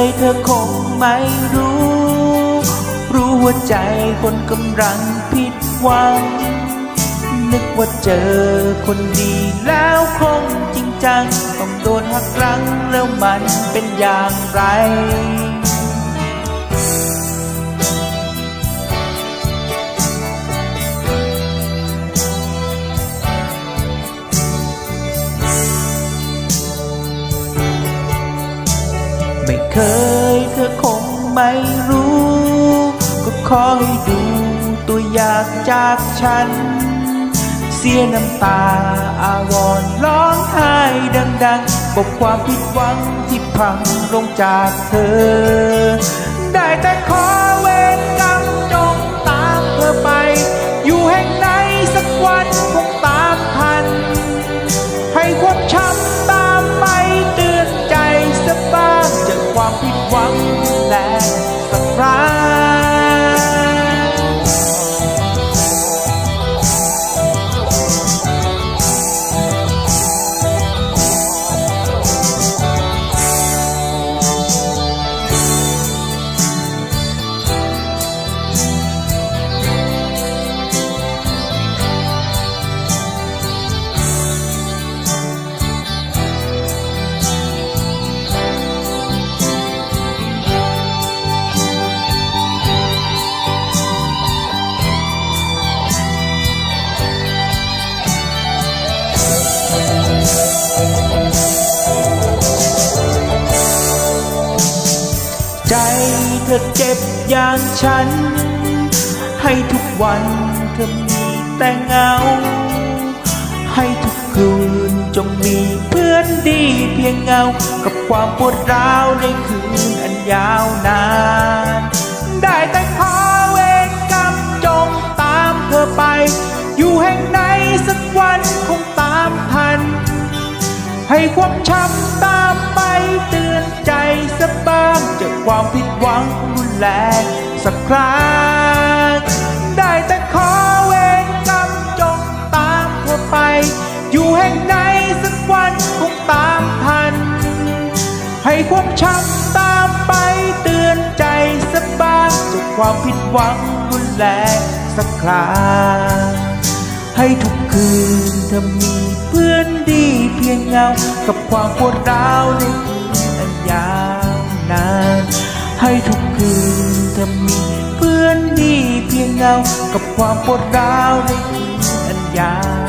ยเธอคงไม่รู้ รู้ว่าใจคนกำลังผิดหวัง นึกว่าเจอคนดีแล้วคงจริงจัง ต้องโดนหักรั้งแล้วมันเป็นอย่างไร เคยเธอคงไม่รู้ ก็ขอให้ดูตัวอย่างจากฉัน เสียน้ำตาอาวรร้องไห้ดังๆบอกความผิดหวังที่พังลงจากเธอ ได้แต่ขอเวรกรรมจงตามเธอไป อยู่แห่งไหนสักวันคงตามทัน ให้ความช้ ค เธอเจ็บอย่างฉัน ให้ทุกวันเธอมีแต่เงา ให้ทุกคืนจงมีเพื่อนดีเพียงเงา กับความปวดร้าวในคืนอันยาวนาน ได้แต่ขอเวรกรรมจงตามเธอไป อยู่แห่งไหนสักวันคงตามทัน ให้ความช้ำตามไปเตือนใจสักบ้าง ความผิดหวังรุนแรงสักครั้ง ได้แต่ขอเวรกรรมจงตามเธอไป อยู่แห่งไหนสักวันคงตามทัน ให้ความช้ำตามไปเตือนใจสักบ้างจากความผิดหวังรุนแรงสักครั้งให้ทุกคืนเธอมีเพื่อนดีเพียงเงา กับความปวดร้าวในคืนอันยาวนาน ให้ทุกคืนจะมีเพื่อนดีเพียงเงา กับความปวดร้าวในคืนอันยาว